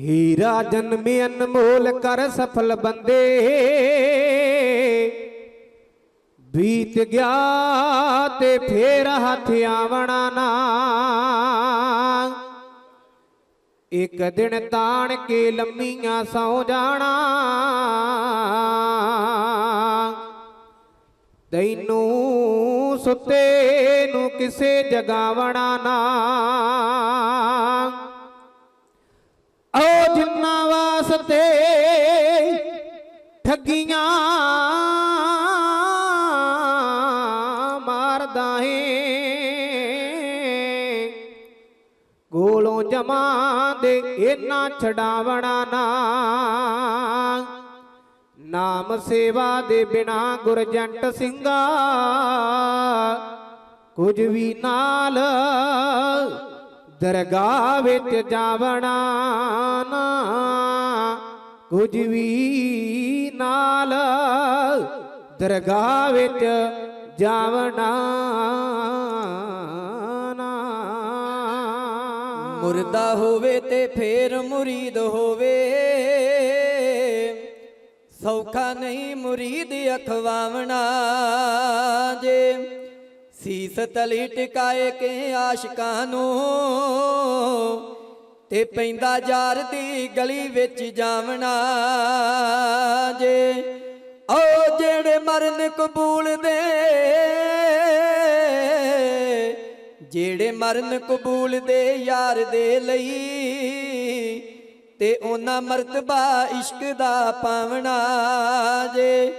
ਹੀਰਾ ਜਨਮੇ ਅਨਮੋਲ ਕਰ ਸਫਲ ਬੰਦੇ। ਬੀਤ ਗਿਆ ਤੇ ਫੇਰ ਹੱਥ ਆਵਣਾ ਨਾ। ਇੱਕ ਦਿਨ ਤਾਣ ਕੇ ਲੰਮੀਆਂ ਸੌ ਜਾਣਾ। ਤੈਨੂੰ ਸੁੱਤੇ ਨੂੰ ਕਿਸੇ ਜਗਾਵਣਾ ਨਾ। ਠੱਗੀਆਂ ਮਾਰਦਾ ਏ। ਗੋਲੋਂ ਜਮਾ ਦੇ ਇਹਨਾਂ ਛਡਾਵਣਾ ਨਾ। ਨਾਮ ਸੇਵਾ ਦੇ ਬਿਨਾ ਗੁਰਜੰਟ ਸਿੰਘਾ। ਕੁਝ ਵੀ ਨਾਲ ਦਰਗਾਹ ਵਿੱਚ ਜਾਵਣਾ ਨਾ। ਕੁਝ ਵੀ ਨਾਲ ਦਰਗਾਹ ਵਿੱਚ ਜਾਵਣਾ। ਮੁਰਦਾ ਹੋਵੇ ਤੇ ਫੇਰ ਮੁਰੀਦ ਹੋਵੇ। ਸੌਖਾ ਨਹੀਂ ਮੁਰੀਦ ਅਖਵਾਵਣਾ ਜੇ। ਸੀਸ ਤਲੀ ਟਿਕਾਏ ਕੇ ਆਸ਼ਿਕਾਂ ਨੂੰ। ਤੇ ਪੈਂਦਾ ਯਾਰ ਦੀ ਗਲੀ ਵਿੱਚ ਜਾਵਣਾ ਜੇ। ਓ ਜਿਹੜੇ ਮਰਨ ਕਬੂਲ ਦੇ, ਜਿਹੜੇ ਮਰਨ ਕਬੂਲ ਦੇ ਯਾਰ ਦੇ ਲਈ, ਤੇ ਉਹਨਾਂ ਮਰਤਬਾ ਇਸ਼ਕ ਦਾ ਪਾਵਣਾ ਜੇ।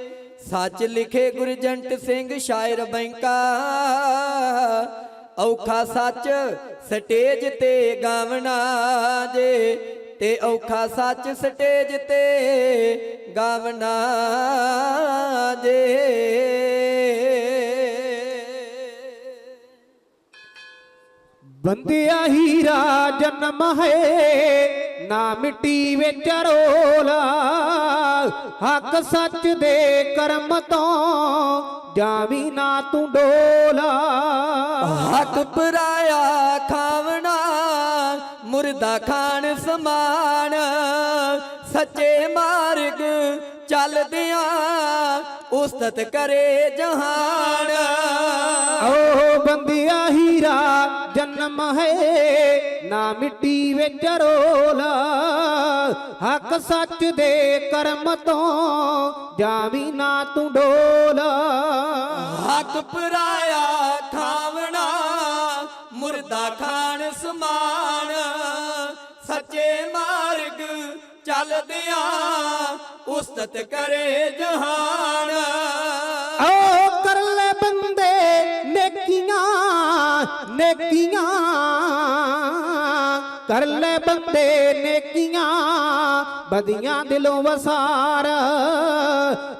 ਸੱਚ ਲਿਖੇ ਗੁਰਜੰਟ ਸਿੰਘ ਸ਼ਾਇਰ ਬੈਂਕਾ ਔਖਾ ਸੱਚ ਸਟੇਜ ਤੇ ਗਾਵਣਾ ਜੇ, ਤੇ ਔਖਾ ਸੱਚ ਸਟੇਜ ਤੇ ਗਾਵਣਾ ਜੇ। ਬੰਦਿਆ ਹੀਰਾ ਜਨਮ ਹੈ, ਨਾ ਮਿੱਟੀ ਵਿੱਚ ਰੋਲਾ। ਹੱਕ ਸੱਚ ਦੇ ਕਰਮ ਤੋਂ ਜਾਵੀ ਨਾ ਤੂੰ ਡੋਲਾ। ਹੱਥ ਪਰਾਇਆ ਖਾਵਣਾ ਮੁਰਦਾ ਖਾਣ ਸਮਾਨ। ਸੱਚੇ ਮਾਰਗ ਚੱਲਦਿਆਂ ਉਸਤਤ ਕਰੇ ਜਹਾਨ। ਓ ਬੰਦਿਆ ਹੀਰਾ ਜਨਮ ਹੈ ਨਾ ਮਿੱਟੀ ਵਿੱਚ ਰੋਲਾ। ਹੱਕ ਸੱਚ ਦੇ ਕਰਮ ਤੋਂ ਜਾਵੀ ਨਾ ਤੂੰ ਡੋਲਾ। ਹੱਥ ਪਰਾਇਆ ਮੁਰਦਾ ਸਮਾਨ ਸੱਚੇ ਮਾਰਗ ਚੱਲਦਿਆਂ ਉਸਤਤ ਕਰੇ ਜਹਾਨ। ਓ ਕਰ ਲੈ ਬੰਦੇ ਨੇਕੀਆਂ ਨੇਕੀਆਂ ਕਰ ਲੈ ਬੰਦੇ ਨੇਕੀਆਂ ਬਦੀਆਂ ਦਿਲੋਂ ਵਸਾਰ।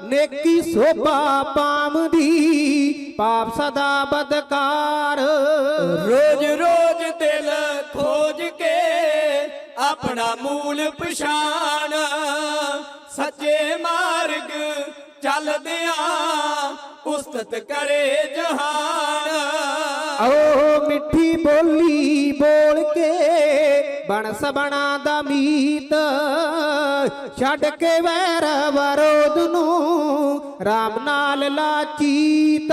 ਨੇਕੀ ਸੋਭਾ ਪਾਮਦੀ ਪਾਪ ਸਦਾ ਬਦਕਾਰ। ਰੋਜ਼ ਰੋਜ਼ ਦਿਲ ਖੋਜ ਕੇ ਆਪਣਾ ਮੂਲ ਪਛਾਣ। ਸੱਚੇ ਮਾਰਗ ਚੱਲਦਿਆਂ ਉਸਤਤ ਕਰੇ ਜਹਾਨ। ਓ ਮਿੱਠੀ ਬੋਲੀ ਬੋਲ ਕੇ ਬਣ ਸਬਣਾ ਦਾ ਮੀਤ ਛੱਡ ਕੇ ਵੈਰ ਵਰੋਧ ਨੂੰ RAM ਨਾਲ ਲਾਚੀਤ।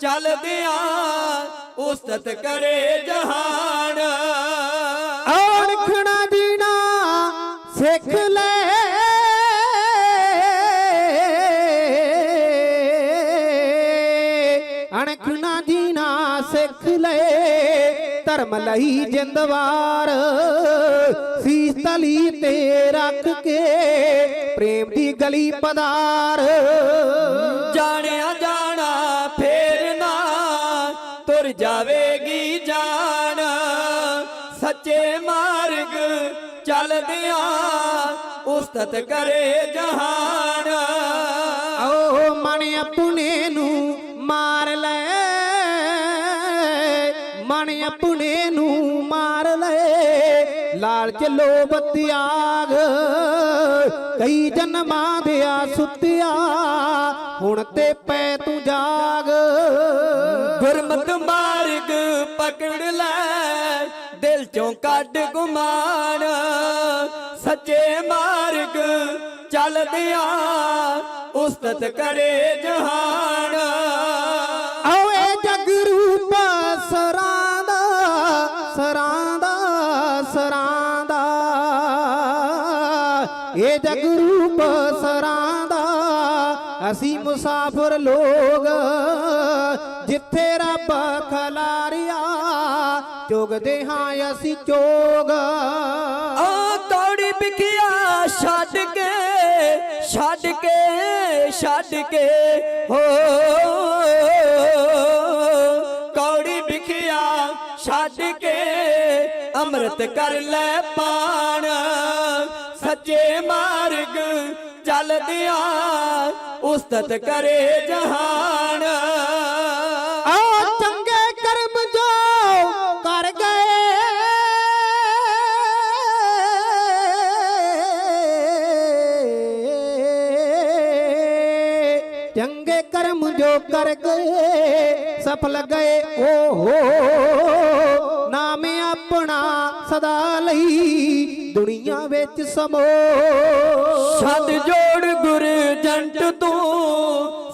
ਚੱਲਦਿਆਂ ਉਸਤਤ ਕਰੇ ਜਹਾਨ। ਔਣਖਣਾ ਜੀਣਾ ਸਿੱਖ ਲੈ। ਅਣਖਣਾ ਜੀਣਾ ਸਿੱਖ ਲੈ। ਧਰਮ ਲਈ ਜਿੰਦਵਾਰ। ਸੀਸ ਤਲੀ ਤੇ ਰੱਖ ਕੇ ਪ੍ਰੇਮ ਦੀ ਗਲੀ ਪਦਾਰ। ਜਾਣਿਆ ਚੱਲਦਿਆਂ ਉਸਤਤ ਕਰੇ ਜਹਾਨ। ਓ ਮਣ ਆਪਣੇ ਨੂੰ ਮਾਰ ਲੈ। ਮਣ ਆਪਣੇ ਨੂੰ ਮਾਰ ਲੈ। ਲਾਲਚ ਲੋਭ ਤਿਆਗ ਕਈ ਜਨਮਾਂ ਦੇ ਆ ਸੁੱਤਿਆ। ਹੁਣ ਤੇ ਪੈ ਤੂੰ ਜਾਗ। ਗੁਰਮਤ ਮਾਰਗ ਪਕੜ ਲੈ, ਦਿਲ ਚੋਂ ਕੱਢ ਗੁਮਾਨ। ਸੱਚੇ ਮਾਰਗ ਚੱਲਦਿਆਂ ਉਸਤਤ ਕਰੇ ਜਹਾਨ। ਓਏ ਜਗ ਰੂਪ ਸਰਾਂ ਦਾ ਸਰਾਂ ਦਾ ਸਰਾਂ ਦਾ ਇਹ ਜਗ ਰੂਪ ਸਰਾਂ ਦਾ ਅਸੀਂ ਮੁਸਾਫਰ ਲੋਗ ਜਿੱਥੇ ਰੱਬ ਖਲਾਰਿਆ, ਚੁਗਦੇ ਹਾਂ ਅਸੀਂ ਚੋਗ। ਆ ਕੌੜੀ ਵਿਖਿਆ ਛੱਡ ਕੇ ਛੱਡ ਕੇ ਛੱਡ ਕੇ, ਹੋ। ਕੌੜੀ ਵਿਖਿਆ ਛੱਡ ਕੇ, ਅੰਮ੍ਰਿਤ ਕਰ ਲੈ ਪਾਣ। ਸੱਚੇ ਮਾਰਗ ਚੱਲਦਿਆਂ, ਉਸਤਤ ਕਰੇ ਜਹਾਨ। ਆ ਚੰਗੇ ਕਰਮ ਜੋ ਕਰ ਗਏ। ਚੰਗੇ ਕਰਮ ਜੋ ਕਰ ਗਏ ਸਫਲ ਗਏ ਓਹੋ। ਨਾਮ ਆਪਣਾ ਸਦਾ ਲਈ ਦੁਨੀਆ ਵਿੱਚ ਸਮੋ। ਛੱਡ ਜੋੜ ਗੁਰ ਜੰਟ ਤੂੰ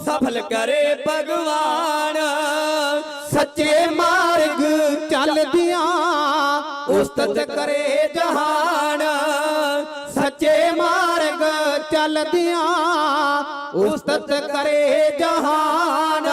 ਸਫਲ ਕਰੇ ਭਗਵਾਨ। ਉਸਤਤ ਕਰੇ ਜਹਾਨ ਸੱਚੇ ਮਾਰਗ ਚੱਲਦਿਆਂ ਉਸਤਤ ਕਰੇ ਜਹਾਨ।